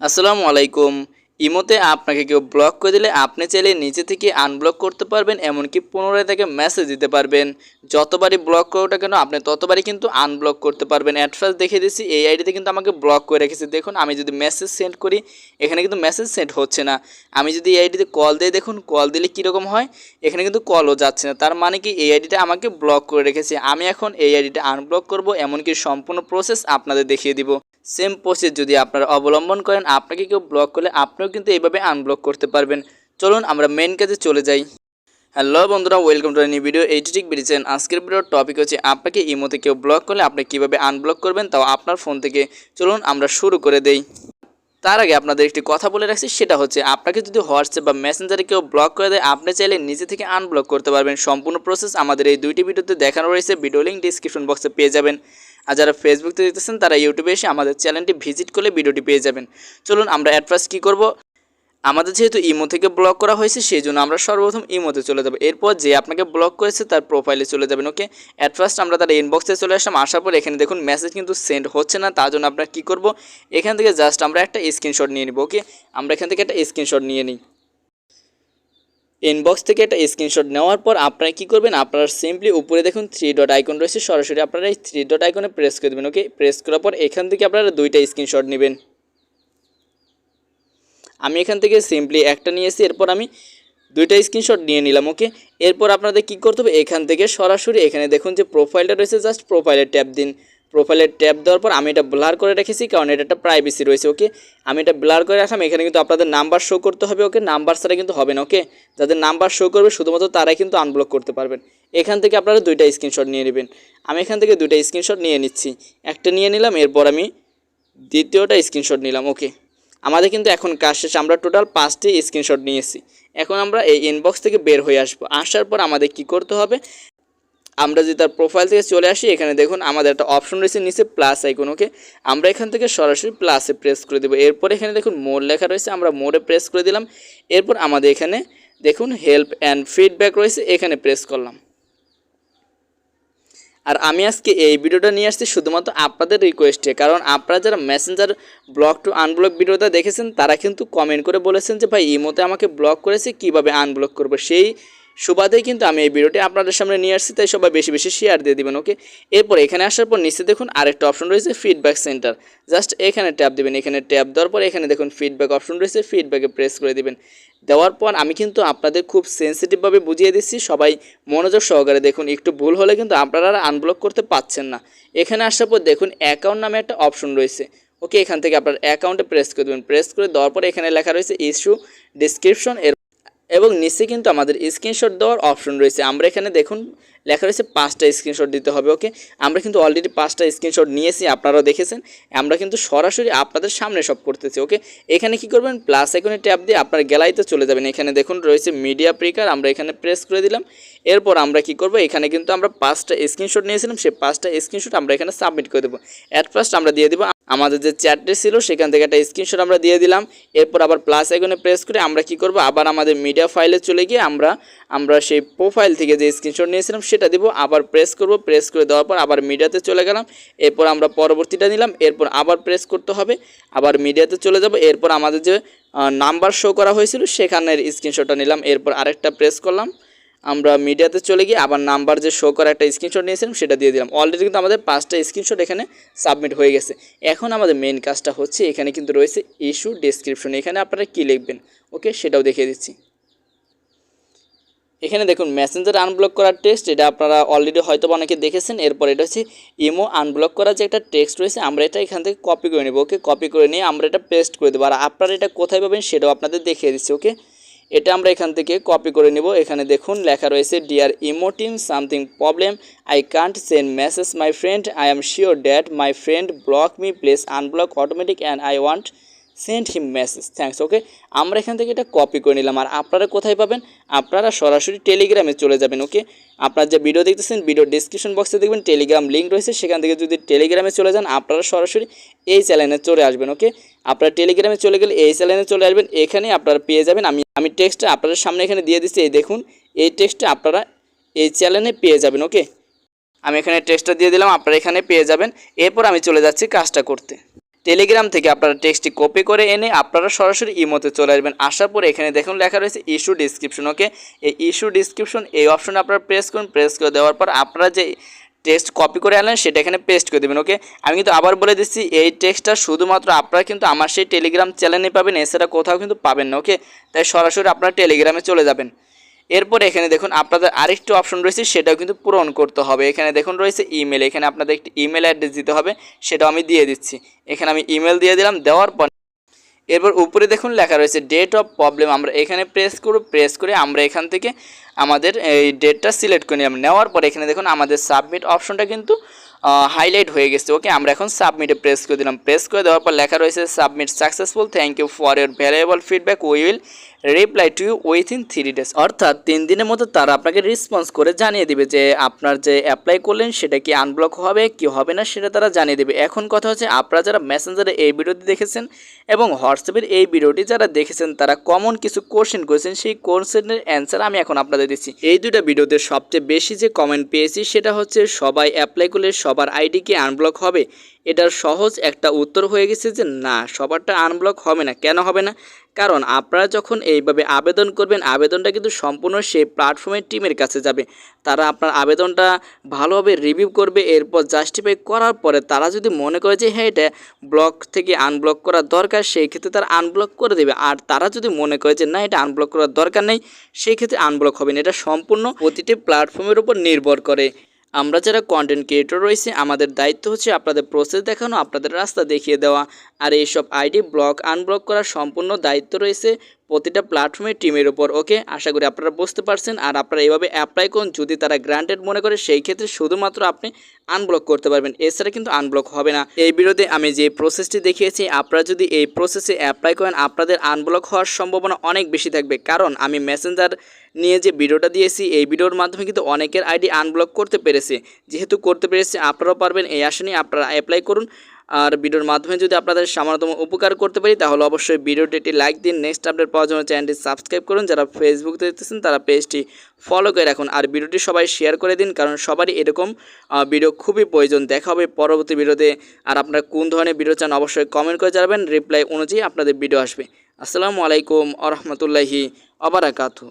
আসসালামু আলাইকুম। ইমোতে আপনাকে কেউ ব্লক করে দিলে আপনি চাইলে নিচে থেকে আনব্লক করতে পারবেন, এমনকি পুনরায় তাকে মেসেজ দিতে পারবেন। যতবারই ব্লক করোটা কেন, আপনি ততবারই কিন্তু আনব্লক করতে পারবেন। অ্যাট দেখে দিচ্ছি, এই আইডিতে কিন্তু আমাকে ব্লক করে রেখেছে। দেখুন, আমি যদি মেসেজ সেন্ড করি, এখানে কিন্তু মেসেজ সেন্ড হচ্ছে না। আমি যদি এই আইডিতে কল দিই, দেখুন, কল দিলে কীরকম হয়, এখানে কিন্তু কলও যাচ্ছে না। তার মানে কি, এই আইডিটা আমাকে ব্লক করে রেখেছে। আমি এখন এই আইডিটা আনব্লক করব, এমনকি সম্পূর্ণ প্রসেস আপনাদের দেখিয়ে দিব। সেম প্রসেস যদি আপনারা অবলম্বন করেন, আপনাকে কেউ ব্লক করলে আপনিও কিন্তু এইভাবে আনব্লক করতে পারবেন। চলুন আমরা মেন কাজে চলে যাই। হ্যালো বন্ধুরা ওয়েলকাম টু নিউ ভিডিও এইটি বেরিয়েছেন আজকের ভিডিওর টপিক হচ্ছে, আপনাকে ইমোতে কেউ ব্লক করলে আপনি কীভাবে আনব্লক করবেন তাও আপনার ফোন থেকে। চলুন আমরা শুরু করে দেই। তার আগে আপনাদের একটি কথা বলে রাখছি, সেটা হচ্ছে, আপনাকে যদি হোয়াটসঅ্যাপ বা মেসেঞ্জারে কেউ ব্লক করে দেয়, আপনি চাইলে নিজে থেকে আনব্লক করতে পারবেন। সম্পূর্ণ প্রসেস আমাদের এই দুইটি ভিডিওতে দেখানো রয়েছে। ভিডিও লিঙ্ক ডিসক্রিপশন বক্সে পেয়ে যাবেন। আর যারা ফেসবুক থেকে দেখতেছেন, তারা ইউটিউবে এসে আমাদের চ্যানেলটি ভিজিট করলে ভিডিওটি পেয়ে যাবেন। চলুন আমরা অ্যাট ফার্স্ট কী করব? আমাদের যেহেতু ইমো থেকে ব্লক করা হয়েছে সেই জন্য আমরা সর্বপ্রথম ইমোতে চলে যাব। এরপর যে আপনাকে ব্লক করেছে, তার প্রোফাইলে চলে যাবেন ওকে অ্যাট ফার্স্ট আমরা তার ইনবক্সে চলে আসলাম, আসার পর এখানে দেখুন মেসেজ কিন্তু সেন্ড হচ্ছে না, তার জন্য আমরা কী করব? এখান থেকে জাস্ট আমরা একটা স্ক্রিনশট নিয়ে নিব ওকে আমরা এখান থেকে একটা স্ক্রিনশট নিয়ে নিই। ইনবক্স থেকে একটা স্ক্রিনশট নেওয়ার পর আপনারা কী করবেন? আপনারা সিম্পলি উপরে দেখুন থ্রি ডট আইকন রয়েছে, সরাসরি আপনারা এই থ্রি ডট আইকনে প্রেস করে দেবেন ওকে প্রেস করার পর এখান থেকে আপনারা দুইটা স্ক্রিনশট নেবেন। আমি এখান থেকে সিম্পলি একটা নিয়েছি, এরপর আমি দুইটা স্ক্রিনশট নিয়ে নিলাম ওকে এরপর আপনাদের কী করতে হবে? এখান থেকে সরাসরি এখানে দেখুন যে প্রোফাইলটা রয়েছে জাস্ট প্রোফাইলে ট্যাপ দিন। প্রোফাইলের ট্যাপ দেওয়ার পর আমি এটা ব্লার করে রেখেছি, কারণ এটা একটা প্রাইভেসি রয়েছে ওকে আমি এটা ব্লার করে রাখলাম, এখানে কিন্তু আপনাদের নাম্বার শো করতে হবে ওকে নাম্বার ছাড়া কিন্তু হবে না ওকে যাদের নাম্বার শো করবে, শুধুমাত্র তারাই কিন্তু আনব্লক করতে পারবেন। এখান থেকে আপনারা দুইটা স্ক্রিনশট নিয়ে নেবেন। আমি এখান থেকে দুইটা স্ক্রিনশট নিয়ে নিচ্ছি। একটা নিয়ে নিলাম, এরপর আমি দ্বিতীয়টা স্ক্রিনশট নিলাম ওকে আমাদের কিন্তু এখন কাজ শেষ, আমরা টোটাল পাঁচটি স্ক্রিনশট নিয়েছি। এখন আমরা এই ইনবক্স থেকে বের হয়ে আসব। আসার পর আমাদের কি করতে হবে? আমরা যদি তার প্রোফাইল থেকে চলে আসি, এখানে দেখুন আমাদের একটা অপশন রয়েছে নিচে প্লাস আইকন ওকে আমরা এখান থেকে সরাসরি প্লাসে প্রেস করে দেবো। এরপর এখানে দেখুন মোর লেখা রয়েছে, আমরা মোড়ে প্রেস করে দিলাম। এরপর আমাদের এখানে দেখুন হেল্প অ্যান্ড ফিডব্যাক রয়েছে, এখানে প্রেস করলাম। আর আমি আজকে এই ভিডিওটা নিয়ে আসছি শুধুমাত্র আপনাদের রিকোয়েস্টে কারণ আপনারা যারা মেসেঞ্জার ব্লক টু আনব্লক ভিডিওটা দেখেছেন, তারা কিন্তু কমেন্ট করে বলেছেন যে, ভাই ইমোতে আমাকে ব্লক করেছে, কীভাবে আনব্লক করব? সেই সুবাদেই কিন্তু আমি এই ভিডিওটি আপনাদের সামনে নিয়ে আসছি, তাই সবাই বেশি বেশি শেয়ার দিয়ে দিবেন ওকে এরপর এখানে আসার পর নিচে দেখুন আরেকটা অপশন রয়েছে ফিডব্যাক সেন্টার জাস্ট এখানে ট্যাপ দেবেন, এখানে ট্যাপ দেওয়ার পর এখানে দেখুন ফিডব্যাক অপশন রয়েছে ফিডব্যাকে প্রেস করে দিবেন। দেওয়ার পর আমি কিন্তু আপনাদের খুব সেন্সিটিভভাবে বুঝিয়ে দিচ্ছি, সবাই মনোযোগ সহকারে দেখুন, একটু ভুল হলে কিন্তু আপনারা আর আনব্লক করতে পাচ্ছেন না। এখানে আসার পর দেখুন অ্যাকাউন্ট নামে একটা অপশন রয়েছে ওকে এখান থেকে আপনার অ্যাকাউন্টে প্রেস করে দেবেন প্রেস করে দেওয়ার পর এখানে লেখা রয়েছে ইস্যু ডিসক্রিপশন এর এবং নিচে কিন্তু আমাদের স্ক্রিনশট দেওয়ার অপশন রয়েছে। আমরা এখানে দেখুন লেখা রয়েছে পাঁচটা স্ক্রিনশট দিতে হবে ওকে আমরা কিন্তু অলরেডি পাঁচটা স্ক্রিনশট নিয়েছি, আপনারাও দেখেছেন। আমরা কিন্তু সরাসরি আপনাদের সামনে সব করতেছি ওকে এখানে কি করবেন? প্লাস এখানে ট্যাপ দিয়ে আপনার গ্যালারিতে চলে যাবেন। এখানে দেখুন রয়েছে মিডিয়া প্রিকার আমরা এখানে প্রেস করে দিলাম। এরপর আমরা কি করব? এখানে কিন্তু আমরা পাঁচটা স্ক্রিনশট নিয়েছিলাম, সেই পাঁচটা স্ক্রিনশট আমরা এখানে সাবমিট করে দেবো। অ্যাট ফার্স্ট আমরা দিয়ে দেবো, আমাদের যে চ্যাটটি ছিল, সেখান থেকে একটা স্ক্রিনশট আমরা দিয়ে দিলাম। এরপর আবার প্লাস আইকনে প্রেস করে আমরা কি করব? আবার আমাদের মিডিয়া ফাইলে চলে গিয়ে আমরা আমরা সেই প্রোফাইল থেকে যে স্ক্রিনশট নিয়েছিলাম সেটা দিব, আবার প্রেস করব প্রেস করে দেওয়ার পর আবার মিডিয়াতে চলে গেলাম। এরপর আমরা পরবর্তীটা নিলাম, এরপর আবার প্রেস করতে হবে, আবার মিডিয়াতে চলে যাব। এরপর আমাদের যে নাম্বার শো করা হয়েছিল, সেখানের স্ক্রিনশটটা নিলাম, এরপর আরেকটা প্রেস করলাম। আমরা মিডিয়াতে চলে গিয়ে আবার নাম্বার যে শো করা একটা স্ক্রিনশট নিয়েছিলাম, সেটা দিয়ে দিলাম। অলরেডি কিন্তু আমাদের পাঁচটা স্ক্রিনশট এখানে সাবমিট হয়ে গেছে। এখন আমাদের মেন কাজটা হচ্ছে, এখানে কিন্তু রয়েছে ইস্যু ডেসক্রিপশন এখানে আপনারা কী লিখবেন? ওকে সেটাও দেখিয়ে দিচ্ছি। এখানে দেখুন মেসেঞ্জার আনব্লক করার টেক্সট এটা আপনারা অলরেডি হয়তো অনেকে দেখেছেন। এরপর এটা হচ্ছে ইমো আনব্লক করার যে একটা টেক্সট রয়েছে, আমরা এটা এখান থেকে কপি করে নেব ওকে কপি করে নিয়ে আমরা এটা পেস্ট করে দেবো। আর আপনারা এটা কোথায় পাবেন সেটাও আপনাদের দেখিয়ে দিচ্ছি ওকে এটা আমরা এখান থেকে কপি করে নেব। এখানে দেখুন, লেখা রয়েছে dear imo team something problem I can't send message my friend I am sure that my friend block me please unblock automatic and I want send him message thanks okay? আমরা এখান থেকে এটা কপি করে নিলাম। আর আপনারা কোথায় পাবেন? আপনারা সরাসরি টেলিগ্রামে চলে যাবেন, ওকে? আপনারা যে ভিডিও দেখতেছেন ভিডিও ডিসক্রিপশন বক্সে দেখবেন টেলিগ্রাম লিঙ্ক রয়েছে। সেখান থেকে যদি টেলিগ্রামে চলে যান, আপনারা সরাসরি এই চ্যানেলে চলে আসবেন, ওকে? আপনারা টেলিগ্রামে চলে গেলে এই চ্যানেলে চলে আসবেন। এখানে আপনারা পেয়ে যাবেন, আমি আমি টেক্সটটা আপনাদের সামনে এখানে দিয়ে দিচ্ছি। এই দেখুন, এই টেক্সটটা আপনারা এই চ্যানেলে পেয়ে যাবেন, ওকে? আমি এখানে টেক্সটটা দিয়ে দিলাম, আপনারা এখানে পেয়ে যাবেন। এরপর আমি চলে যাচ্ছি কাজটা করতে। টেলিগ্রাম থেকে আপনারা টেক্সটটি কপি করে এনে আপনারা সরাসরি ইমোতে চলে আসবেন। আসার পরে এখানে দেখুন লেখা রয়েছে ইস্যু ডিসক্রিপশন ওকে এই ইস্যু ডিসক্রিপশন এই অপশনে আপনারা প্রেস করুন প্রেস করে দেওয়ার পর আপনারা যে টেক্সট কপি করে আনলেন, সেটা এখানে পেস্ট করে দেবেন ওকে আমি কিন্তু আবার বলে দিচ্ছি, এই টেক্সটটা শুধুমাত্র আপনারা কিন্তু আমার সেই টেলিগ্রাম চ্যানেলে পাবেন, এছাড়া কোথাও কিন্তু পাবেন না ওকে তাই সরাসরি আপনারা টেলিগ্রামে চলে যাবেন। এরপর এখানে দেখুন আপনাদের আরেকটি অপশন রয়েছে, সেটাও কিন্তু পূরণ করতে হবে। এখানে দেখুন রয়েছে ইমেল এখানে আপনাদের একটি ইমেল অ্যাড্রেস দিতে হবে, সেটাও আমি দিয়ে দিচ্ছি। এখানে আমি ইমেল দিয়ে দিলাম, দেওয়ার পর এরপর উপরে দেখুন লেখা রয়েছে ডেট অফ প্রবলেম আমরা এখানে প্রেস করব প্রেস করে আমরা এখান থেকে আমাদের এই ডেটটা সিলেক্ট করে নিলাম। নেওয়ার পর এখানে দেখুন আমাদের সাবমিট অপশনটা কিন্তু হাইলাইট হয়ে গেছে। ওকে আমরা এখন সাবমিটে প্রেস করে দিলাম। প্রেস করে দেওয়ার পর লেখা রয়েছে submit successful thank you for your valuable feedback we will reply to you within three days অর্থাৎ তিন দিনের মধ্যে তারা আপনাকে রেসপন্স করে জানিয়ে দেবে যে আপনার যে অ্যাপ্লাই করলেন সেটা কি আনব্লক হবে, কি হবে না সেটা তারা জানিয়ে দেবে। এখন কথা হচ্ছে আপনারা যারা মেসেঞ্জারে এই ভিডিওটি দেখেছেন এবং হোয়াটসঅ্যাপের এই ভিডিওটি যারা দেখেছেন, তারা কমন কিছু কোশ্চেন করেছেন, সেই কোশ্চেনের অ্যান্সার আমি এখন আপনাদের দিচ্ছি। এই দুটা ভিডিওতে সবচেয়ে বেশি যে কমেন্ট পেয়েছি সেটা হচ্ছে সবাই অ্যাপ্লাই করলে সবার আইডি কি আনব্লক হবে? এটার সহজ একটা উত্তর হয়ে গেছে যে না, সবারটা আনব্লক হবে না। কেন হবে না? কারণ আপনারা যখন এইভাবে আবেদন করবেন। আবেদনটা কিন্তু সম্পূর্ণ সেই প্ল্যাটফর্মের টিমের কাছে যাবে। তারা আপনার আবেদনটা ভালোভাবে রিভিউ করবে। এরপর জাস্টিফাই করার পরে তারা যদি মনে করে যে হ্যাঁ এটা ব্লক থেকে আনব্লক করার দরকার, সেই ক্ষেত্রে তারা আনব্লক করে দেবে। আর তারা যদি মনে করে যে, না, এটা আনব্লক করার দরকার নেই, সেই ক্ষেত্রে আনব্লক হবে না। এটা সম্পূর্ণ প্রতিটি প্ল্যাটফর্মের উপর নির্ভর করে। আমরা যারা কন্টেন্ট ক্রিয়েটর রয়েছে, আমাদের দায়িত্ব হচ্ছে আপনাদের প্রসেস দেখানো, আপনাদের রাস্তা দেখিয়ে দেওয়া। আর এইসব আইডি ব্লক আনব্লক করার সম্পূর্ণ দায়িত্ব রয়েছে প্রতিটা প্ল্যাটফর্মের টিমের ওপর ওকে আশা করি আপনারা বুঝতে পারছেন। আর আপনারা এইভাবে অ্যাপ্লাই করুন, যদি তারা গ্রান্টেড মনে করে, সেই ক্ষেত্রে শুধুমাত্র আপনি আনব্লক করতে পারবেন। এছাড়া কিন্তু আনব্লক হবে না। এই বিরোধে আমি যে প্রসেসটি দেখিয়েছি, আপনারা যদি এই প্রসেসে অ্যাপ্লাই করেন, আপনাদের আনব্লক হওয়ার সম্ভাবনা অনেক বেশি থাকবে। কারণ আমি মেসেঞ্জার নিয়ে যে ভিডিওটা দিয়েছি, এই ভিডিওর মাধ্যমে কিন্তু অনেকের আইডি আনব্লক করতে পেরেছে। যেহেতু করতে পেরেছে, আপনারাও পারবেন এই আশা নিয়ে আপনারা অ্যাপ্লাই করুন। আর ভিডিওর মাধ্যমে যদি আপনাদের সামান্যতম উপকার করতে পারি, তাহলে অবশ্যই ভিডিওটি একটি লাইক দিন নেক্সট আপডেট পাওয়ার জন্য চ্যানেলটি সাবস্ক্রাইব করুন। যারা ফেসবুক দেখতেছেন, তারা পেজটি ফলো করে রাখুন। আর ভিডিওটি সবাই শেয়ার করে দিন, কারণ সবারই এরকম ভিডিও খুবই প্রয়োজন। দেখা হবে পরবর্তী ভিডিওতে। আর আপনারা কোন ধরনের ভিডিও চান, অবশ্যই কমেন্ট করে জানাবেন। রিপ্লাই অনুযায়ী আপনাদের ভিডিও আসবে। আসসালামু আলাইকুম আ রহমতুল্লাহি আবরাকাতু